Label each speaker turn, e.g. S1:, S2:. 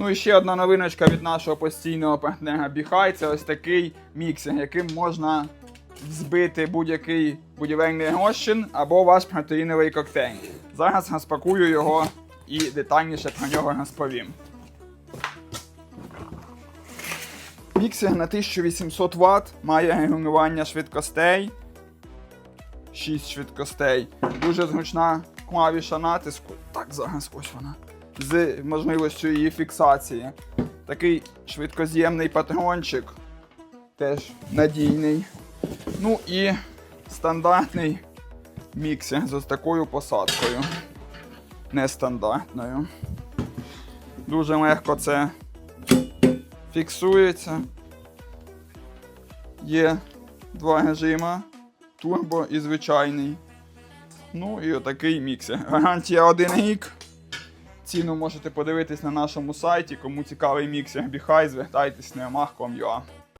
S1: Ну і ще одна новиночка від нашого постійного партнера Біхай. Це ось такий міксер, яким можна збити будь-який будівельний розчин або ваш протеїновий коктейль. Зараз розпакую його і детальніше про нього розповім. Міксер на 1800 Вт має регулювання швидкостей. 6 швидкостей. Дуже зручна клавіша натиску. Так, зараз ось вона. З можливістю її фіксації. Такий швидкоз'ємний патрончик. Теж надійний. Ну і стандартний міксер з ось такою посадкою. Нестандартною. Дуже легко це фіксується. Є два режима турбо і звичайний. Ну і отакий міксер. Гарантія один рік. Ціну можете подивитись на нашому сайті. Кому цікавий міксер Біхай, звертайтесь на Yamaha.com.ua.